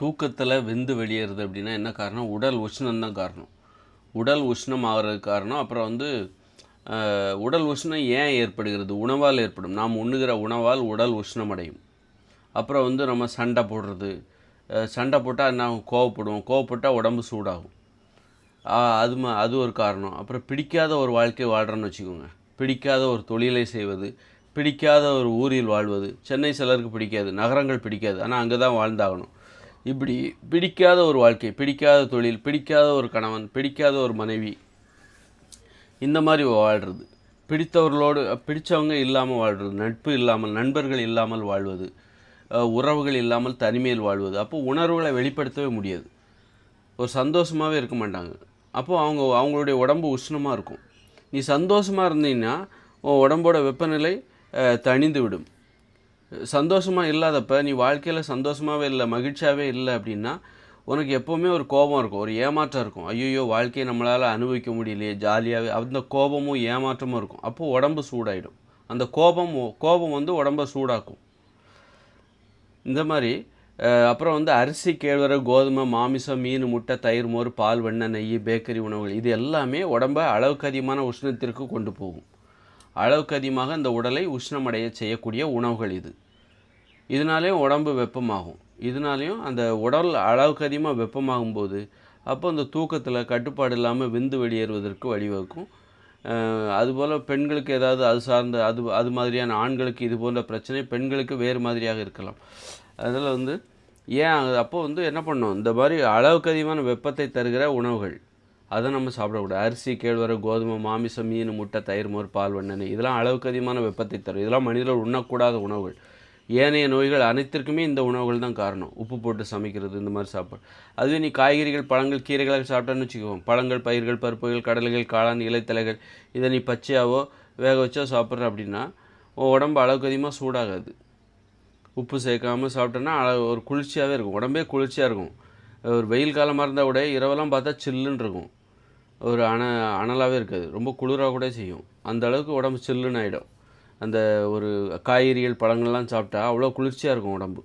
தூக்கத்தில் வெந்து வெளியேறுது அப்படின்னா என்ன காரணம்? உடல் உஷ்ணம் தான் காரணம். உடல் உஷ்ணம் ஆகிறதுக்கு காரணம். அப்புறம் வந்து உடல் உஷ்ணம் ஏன் ஏற்படுகிறது? உணவால் ஏற்படும். நாம் உண்ணுகிற உணவால் உடல் உஷ்ணம் அடையும். அப்புறம் வந்து நம்ம சண்டை போடுறது. சண்டை போட்டால் என்ன கோவப்படுவோம். கோவப்பட்டால் உடம்பு சூடாகும். அது ம அது ஒரு காரணம். அப்புறம் பிடிக்காத ஒரு வாழ்க்கை வாழ்கிறோன்னு வச்சுக்கோங்க. பிடிக்காத ஒரு தொழிலை செய்வது பிடிக்காத ஒரு ஊரில் வாழ்வது. சென்னை சிலருக்கு பிடிக்காது. நகரங்கள் பிடிக்காது. ஆனால் அங்கே தான் வாழ்ந்தாகணும். இப்படி பிடிக்காத ஒரு வாழ்க்கை பிடிக்காத தொழில் பிடிக்காத ஒரு கணவன் பிடிக்காத ஒரு மனைவி இந்த மாதிரி வாழ்கிறது பிடித்தவர்களோடு பிடித்தவங்க இல்லாமல் வாழ்கிறது நட்பு இல்லாமல் நண்பர்கள் இல்லாமல் வாழ்வது உறவுகள் இல்லாமல் தனிமையில் வாழ்வது. அப்போ உணர்வுகளை வெளிப்படுத்தவே முடியாது. ஒரு சந்தோஷமாகவே இருக்க மாட்டாங்க. அப்போது அவங்க அவங்களுடைய உடம்பு உஷ்ணமாக இருக்கும். நீ சந்தோஷமாக இருந்தீங்கன்னா உன் உடம்போட வெப்பநிலை தணிந்து விடும். சந்தோஷமாக இல்லாதப்ப நீ வாழ்க்கையில் சந்தோஷமாகவே இல்லை மகிழ்ச்சியாகவே இல்லை அப்படின்னா உனக்கு எப்போவுமே ஒரு கோபம் இருக்கும் ஒரு ஏமாற்றம் இருக்கும். ஐயோ வாழ்க்கையை நம்மளால் அனுபவிக்க முடியலையே ஜாலியாகவே அந்த கோபமும் ஏமாற்றமும் இருக்கும். அப்போது உடம்பு சூடாயிடும். அந்த கோபம் கோபம் வந்து உடம்பை சூடாக்கும். இந்த மாதிரி அப்புறம் வந்து அரிசி கேழ்வரகு கோதுமை மாமிசம் மீன் முட்டை தயிர் மோர் பால் வெண்ணெய் நெய் பேக்கரி உணவுகள் இது எல்லாமே உடம்பை அளவுக்கு அதிகமான உஷ்ணத்திற்கு கொண்டு போகும். அளவுக்கு அதிகமாக இந்த உடலை உஷ்ணமடைய செய்யக்கூடிய உணவுகள் இது. இதனாலேயும் உடம்பு வெப்பமாகும். இதனாலேயும் அந்த உடல் அளவுக்கு அதிகமாக வெப்பமாகும் போது அப்போ அந்த தூக்கத்தில் கட்டுப்பாடு இல்லாமல் விந்து வெளியேறுவதற்கு வழிவகுக்கும். அதுபோல் பெண்களுக்கு ஏதாவது அது சார்ந்த அது அது மாதிரியான ஆண்களுக்கு இது போன்ற பிரச்சனை பெண்களுக்கு வேறு மாதிரியாக இருக்கலாம். அதில் வந்து ஏன் அப்போது அப்போ வந்து என்ன பண்ணணும் இந்த மாதிரி அளவுக்கு அதிகமான வெப்பத்தை தருகிற உணவுகள் அதை நம்ம சாப்பிடக்கூடாது. அரிசி கேழ்வரகு கோதுமை மாமிசம் மீன் முட்டை தயிர் மோர் பால் வண்ணெண்ணெய் இதெல்லாம் அளவுக்கு அதிகமான வெப்பத்தை தரும். இதெல்லாம் மனிதர்கள் உண்ணக்கூடாத உணவுகள். ஏனைய நோய்கள் அனைத்திற்குமே இந்த உணவுகள் தான் காரணம். உப்பு போட்டு சமைக்கிறது இந்த மாதிரி சாப்பாடு. அதுவே நீ காய்கறிகள் பழங்கள் கீரைகளாக சாப்பிட்டேன்னு வச்சுக்குவோம் பழங்கள் பயிர்கள் பருப்புகள் கடலைகள் காளான் இலைத்தலைகள் இதை நீ பச்சையாவோ வேக வச்சோ சாப்பிட்ற அப்படின்னா உன் உடம்பு அளவுக்கு அதிகமாக சூடாகாது. உப்பு சேர்க்காமல் சாப்பிட்டோன்னா அளவு ஒரு குளிர்ச்சியாகவே இருக்கும். உடம்பே குளிர்ச்சியாக இருக்கும். ஒரு வெயில் காலமாக இருந்தால் கூட இரவெல்லாம் பார்த்தா சில்லுன்னு இருக்கும். ஒரு அண அனலாகவே இருக்காது. ரொம்ப குளிராக கூட செய்யும். அந்த அளவுக்கு உடம்பு சில்லுன்னு ஆகிடும் அந்த ஒரு காய்கறிகள் பழங்கள்லாம் சாப்பிட்டா அவ்வளோ குளிர்ச்சியாக இருக்கும் உடம்பு.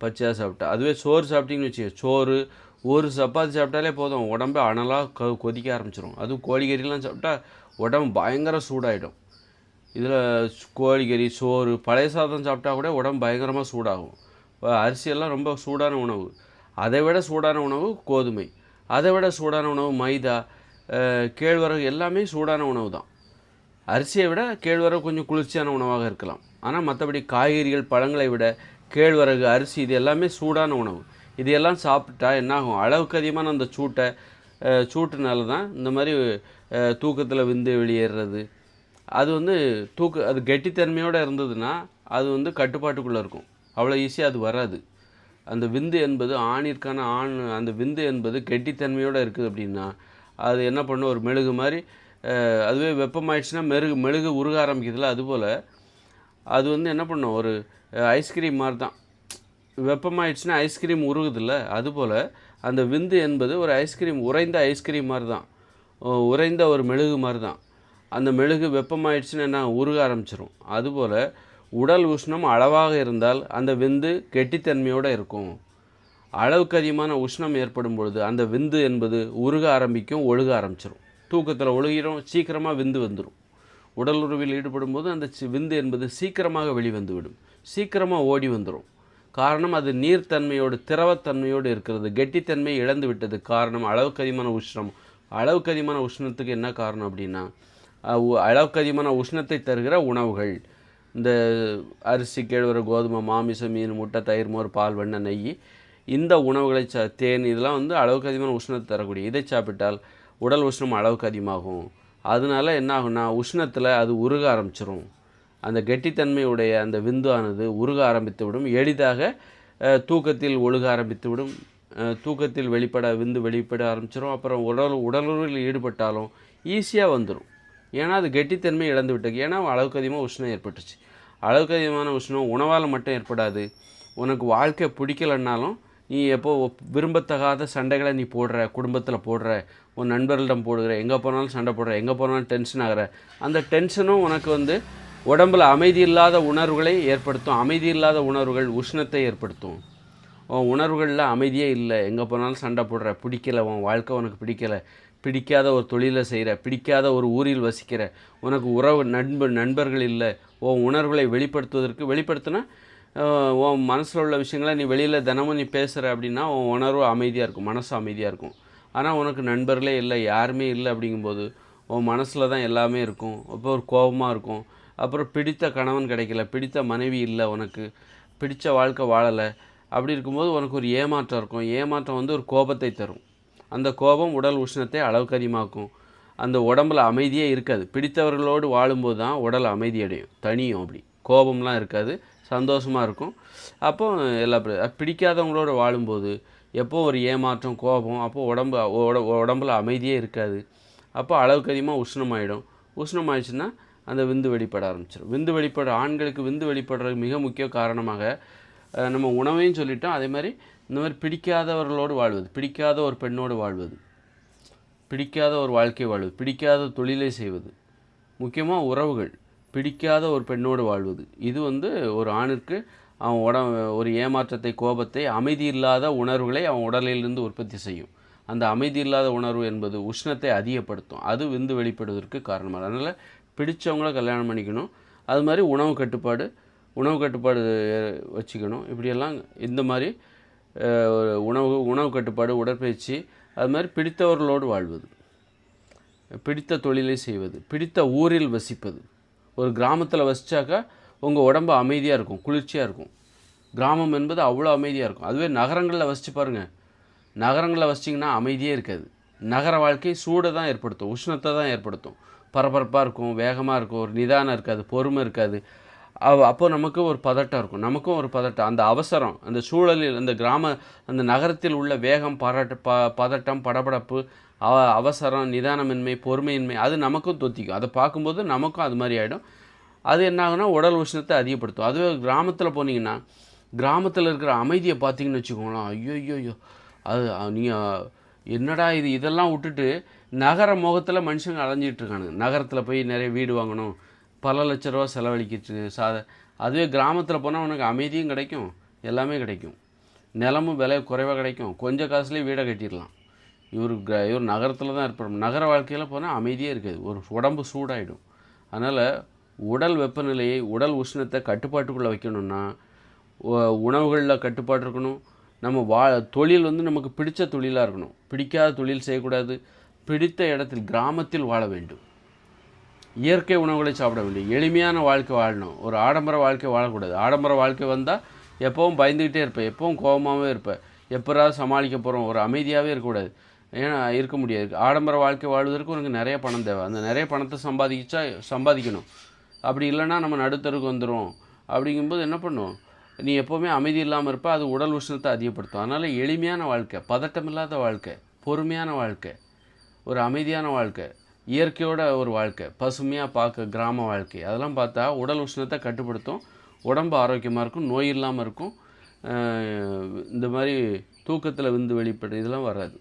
பச்சையாக சாப்பிட்டா. அதுவே சோறு சாப்பிட்டிங்கன்னு வச்சுக்கோ சோறு ஒரு சப்பாத்தி சாப்பிட்டாலே போதும். உடம்பு அனலாக கொ கொதிக்க ஆரம்பிச்சிடும் அதுவும் கோழிக்கறிலாம் சாப்பிட்டா உடம்பு பயங்கர சூடாயிடும். இதில் கோழிக்கறி சோறு பழைய சாதம் சாப்பிட்டா கூட உடம்பு பயங்கரமாக சூடாகும். அரிசியெல்லாம் ரொம்ப சூடான உணவு. அதை விட சூடான உணவு கோதுமை. அதை விட சூடான உணவு மைதா. கேழ்வரகு எல்லாமே சூடான உணவு தான் அரிசியை விட கேழ்வரகு கொஞ்சம் குளிர்ச்சியான உணவாக இருக்கலாம். ஆனால் மற்றபடி காய்கறிகள் பழங்களை விட கேழ்வரகு அரிசி இது எல்லாமே சூடான உணவு. இது எல்லாம் சாப்பிட்டா என்னாகும்? அளவுக்கு அதிகமான அந்த சூட்டை சூட்டுனால தான் இந்த மாதிரி தூக்கத்தில் விந்து வெளியேறுறது அது வந்து தூக்க அது கெட்டித்தன்மையோடு இருந்ததுன்னா அது வந்து கட்டுப்பாட்டுக்குள்ளே இருக்கும். அவ்வளோ ஈஸியாக அது வராது. அந்த விந்து என்பது ஆணிற்கான ஆண் அந்த விந்து என்பது கெட்டித்தன்மையோடு இருக்குது அப்படின்னா அது என்ன பண்ணும்? ஒரு மெழுகு மாதிரி அதுவே வெப்பமாயிடுச்சுன்னா மெழுகு மெழுகு உருக ஆரம்பிக்குதுல அதுபோல் அது வந்து என்ன பண்ணும்? ஒரு ஐஸ்கிரீம் மாதிரி தான் வெப்பமாயிடுச்சுன்னா ஐஸ்கிரீம் உருகுதில்ல அதுபோல் அந்த விந்து என்பது ஒரு ஐஸ்கிரீம் உறைந்த ஐஸ்கிரீம் மாதிரி தான் உறைந்த ஒரு மெழுகு மாதிரி தான் அந்த மெழுகு வெப்பமாயிடுச்சுன்னா என்ன? உருக ஆரம்பிச்சிடும் அதுபோல் உடல் உஷ்ணம் அளவாக இருந்தால் அந்த விந்து கெட்டித்தன்மையோடு இருக்கும். அளவுக்கு அதிகமான உஷ்ணம் ஏற்படும் பொழுது அந்த விந்து என்பது உருக ஆரம்பிக்கும் ஒழுக ஆரம்பிச்சிடும் தூக்கத்தில் ஒழுகிடும் சீக்கிரமாக விந்து வந்துடும் உடல் உறவில் ஈடுபடும் போது அந்த சி- விந்து என்பது சீக்கிரமாக வெளிவந்துவிடும் சீக்கிரமாக ஓடி வந்துடும் காரணம் அது நீர்த்தன்மையோடு திரவத்தன்மையோடு இருக்கிறது. கெட்டித்தன்மை இழந்து விட்டது. காரணம் அளவுக்கு அதிகமான உஷ்ணம். அளவுக்கு அதிகமான உஷ்ணத்துக்கு என்ன காரணம் அப்படின்னா உ- அளவுக்கு அதிகமான உஷ்ணத்தை தருகிற உணவுகள். இந்த அரிசி கேழ்வர கோதுமை மாமிசம் மீன் முட்டை தயிர் மோர் பால் வெண்ணெய் நெய் இந்த உணவுகளை சா தேன் இதெல்லாம் வந்து அளவுக்கு அதிகமான உஷ்ணத்தை தரக்கூடிய இதை சாப்பிட்டால் உடல் உஷ்ணம் அளவுக்கு அதிகமாகும். அதனால என்ன ஆகும்னா உஷ்ணத்தில் அது உருக ஆரம்பிச்சிரும். அந்த கெட்டித்தன்மையுடைய அந்த விந்து ஆனது உருக ஆரம்பித்து விடும் எளிதாக தூக்கத்தில் ஒழுக ஆரம்பித்து விடும் தூக்கத்தில் வெளிப்பட விந்து வெளிப்பட ஆரம்பிச்சிடும் அப்புறம் உடல் உடலுறவில் ஈடுபட்டாலும் ஈஸியாக வந்துடும் ஏன்னா அது கெட்டித்தன்மை இழந்து விட்டது. ஏன்னா அளவுக்கு அதிகமாக உஷ்ணம் ஏற்பட்டுச்சு. அளவுக்கு அதிகமான உஷ்ணம் உணவால் மட்டும் ஏற்படாது. உனக்கு வாழ்க்கை பிடிக்கலன்னாலும் நீ எப்போ விரும்பத்தகாத சண்டைகளை நீ போடுற குடும்பத்தில் போடுற உன் நண்பர்களிடம் போடுகிற எங்கே போனாலும் சண்டை போடுற எங்கே போனாலும் டென்ஷன் ஆகிற அந்த டென்ஷனும் உனக்கு வந்து உடம்புல அமைதி இல்லாத உணர்வுகளை ஏற்படுத்தும். அமைதி இல்லாத உணர்வுகள் உஷ்ணத்தை ஏற்படுத்தும். உன் உணர்வுகளில் அமைதியே இல்லை. எங்கே போனாலும் சண்டை போடுற பிடிக்கல. உன் வாழ்க்கை உனக்கு பிடிக்கல. பிடிக்காத ஒரு தொழிலை செய்கிற பிடிக்காத ஒரு ஊரில் வசிக்கிற உனக்கு உறவு நண்பர் நண்பர்கள் இல்லை. உன் உணர்வுகளை வெளிப்படுத்துவதற்கு வெளிப்படுத்தினா உன் மனசில் உள்ள விஷயங்களை நீ வெளியில் தினமும் நீ பேசுகிற அப்படின்னா உன் உணர்வு அமைதியாக இருக்கும் மனசு அமைதியாக இருக்கும். ஆனால் உனக்கு நண்பர்களே இல்லை யாருமே இல்லை அப்படிங்கும்போது உன் மனசில் தான் எல்லாமே இருக்கும். அப்போ ஒரு கோபமாக இருக்கும். அப்புறம் பிடித்த கணவன் கிடைக்கல பிடித்த மனைவி இல்லை உனக்கு பிடித்த வாழ்க்கை வாழலை அப்படி இருக்கும்போது உனக்கு ஒரு ஏமாற்றம் இருக்கும். ஏமாற்றம் வந்து ஒரு கோபத்தை தரும். அந்த கோபம் உடல் உஷ்ணத்தை அளவுக்கு அதிகமாக்கும். அந்த உடம்புல அமைதியே இருக்காது. பிடித்தவர்களோடு வாழும்போது தான் உடல் அமைதி அடையும் தனியும் அப்படி. கோபம்லாம் இருக்காது. சந்தோஷமாக இருக்கும். அப்போ எல்லா பிடிக்காதவங்களோட வாழும்போது எப்போ ஒரு ஏமாற்றம் கோபம் அப்போ உடம்பு உட- உடம்புல அமைதியே இருக்காது. அப்போ அளவுக்கு அதிகமாக உஷ்ணமாயிடும். உஷ்ணமாயிடுச்சுன்னா அந்த விந்து வெளிப்பட ஆரம்பிச்சிடும் விந்து வெளிப்பட ஆண்களுக்கு விந்து வெளிப்படுறது மிக முக்கிய காரணமாக நம்ம உணவையும் சொல்லிட்டோம். அதே மாதிரி இந்த மாதிரி பிடிக்காதவர்களோடு வாழ்வது பிடிக்காத ஒரு பெண்ணோடு வாழ்வது பிடிக்காத ஒரு வாழ்க்கை வாழ்வது பிடிக்காத தொழிலை செய்வது முக்கியமாக உறவுகள். பிடிக்காத ஒரு பெண்ணோடு வாழ்வது. இது வந்து ஒரு ஆணிற்கு அவன் உட ஒரு ஏமாற்றத்தை கோபத்தை அமைதி இல்லாத உணர்வுகளை அவன் உடலிலிருந்து உற்பத்தி செய்யும். அந்த அமைதி இல்லாத உணர்வு என்பது உஷ்ணத்தை அதிகப்படுத்தும். அது விந்து வெளிப்படுவதற்கு காரணமாக அதனால் பிடித்தவங்கள கல்யாணம் பண்ணிக்கணும். அது மாதிரி உணவு கட்டுப்பாடு உணவு கட்டுப்பாடு வச்சுக்கணும். இப்படியெல்லாம் இந்த மாதிரி ஒரு உணவு உணவு கட்டுப்பாடு உடற்பயிற்சி அது மாதிரி பிடித்தவர்களோடு வாழ்வது. பிடித்த தொழிலை செய்வது பிடித்த ஊரில் வசிப்பது. ஒரு கிராமத்தில் வசிச்சாக்கா உங்கள் உடம்பு அமைதியாக இருக்கும் குளிர்ச்சியாக இருக்கும். கிராமம் என்பது அவ்வளோ அமைதியாக இருக்கும். அதுவே நகரங்களில் வசித்து பாருங்கள் நகரங்களில் வசிச்சிங்கன்னா அமைதியே இருக்காது. நகர வாழ்க்கை சூடை தான் ஏற்படுத்தும் உஷ்ணத்தை தான் ஏற்படுத்தும். பரபரப்பாக இருக்கும் வேகமாக இருக்கும் ஒரு நிதானம் இருக்காது பொறுமை இருக்காது. அப்போது அப்போ நமக்கு ஒரு பதட்டம் இருக்கும். நமக்கும் ஒரு பதட்டம். அந்த அவசரம் அந்த சூழலில் அந்த கிராம அந்த நகரத்தில் உள்ள வேகம் பாராட்ட ப பதட்டம் படபடப்பு அவ அவசரம் நிதானமின்மை பொறுமையின்மை அது நமக்கும் தொத்திக்கும். அதை பார்க்கும்போது நமக்கும் அது மாதிரி ஆகிடும் அது என்ன ஆகுனா உடல் உஷ்ணத்தை அதிகப்படுத்தும். அதுவே கிராமத்தில் போனீங்கன்னா கிராமத்தில் இருக்கிற அமைதியை பார்த்தீங்கன்னு வச்சுக்கோங்களேன். ஐயோ ஐயோ ஐயோ அது நீங்கள் என்னடா இது? இதெல்லாம் விட்டுட்டு நகர முகத்தில் மனுஷங்க அலைஞ்சிட்டு இருக்கானுங்க. நகரத்தில் போய் நிறைய வீடு வாங்கணும். பல லட்ச ரூபா செலவழிக்கிட்டு சாத அதுவே கிராமத்தில் போனால் உனக்கு அமைதியும் கிடைக்கும் எல்லாமே கிடைக்கும். நிலமும் விலை குறைவாக கிடைக்கும். கொஞ்சம் காசுலேயே வீடை கட்டிடலாம். இவர் க இவர் நகரத்தில் தான் இருப்பார். நகர வாழ்க்கையில் போனால் அமைதியே இருக்காது. ஒரு உடம்பு சூடாயிடும். அதனால் உடல் வெப்பநிலையை உடல் உஷ்ணத்தை கட்டுப்பாட்டுக்குள்ளே வைக்கணும்னா உணவுகளில் கட்டுப்பாடு இருக்கணும். நம்ம வா தொழில் வந்து நமக்கு பிடித்த தொழிலாக இருக்கணும். பிடிக்காத தொழில் செய்யக்கூடாது. பிடித்த இடத்தில் கிராமத்தில் வாழ வேண்டும். இயற்கை உணவுகளை சாப்பிட வேண்டும் எளிமையான வாழ்க்கை வாழணும். ஒரு ஆடம்பர வாழ்க்கை வாழக்கூடாது. ஆடம்பர வாழ்க்கை வந்தால் எப்போவும் பயந்துக்கிட்டே இருப்பேன். எப்போவும் கோபமாகவே இருப்பேன். எப்படாவது சமாளிக்க போகிறோம் ஒரு அமைதியாகவே இருக்கக்கூடாது. ஏன்னா இருக்க முடியாது. ஆடம்பர வாழ்க்கை வாழ்வதற்கு உனக்கு நிறைய பணம் தேவை. அந்த நிறைய பணத்தை சம்பாதிச்சா சம்பாதிக்கணும். அப்படி இல்லைன்னா நம்ம நடுத்தருக்கு வந்துடும் அப்படிங்கும்போது என்ன பண்ணும் நீ எப்போவுமே அமைதி இல்லாமல் இருப்ப. அது உடல் உஷ்ணத்தை அதிகப்படுத்தும். அதனால் எளிமையான வாழ்க்கை பதட்டமில்லாத வாழ்க்கை பொறுமையான வாழ்க்கை ஒரு அமைதியான வாழ்க்கை. இயற்கையோட ஒரு வாழ்க்கை பசுமையாக பார்க்க கிராம வாழ்க்கை. அதெல்லாம் பார்த்தா உடல் உஷ்ணத்தை கட்டுப்படுத்தும் உடம்பு ஆரோக்கியமாக இருக்கும் நோய் இல்லாமல் இருக்கும். இந்த மாதிரி தூக்கத்தில் விந்து வெளிப்படு இதெல்லாம் வராது.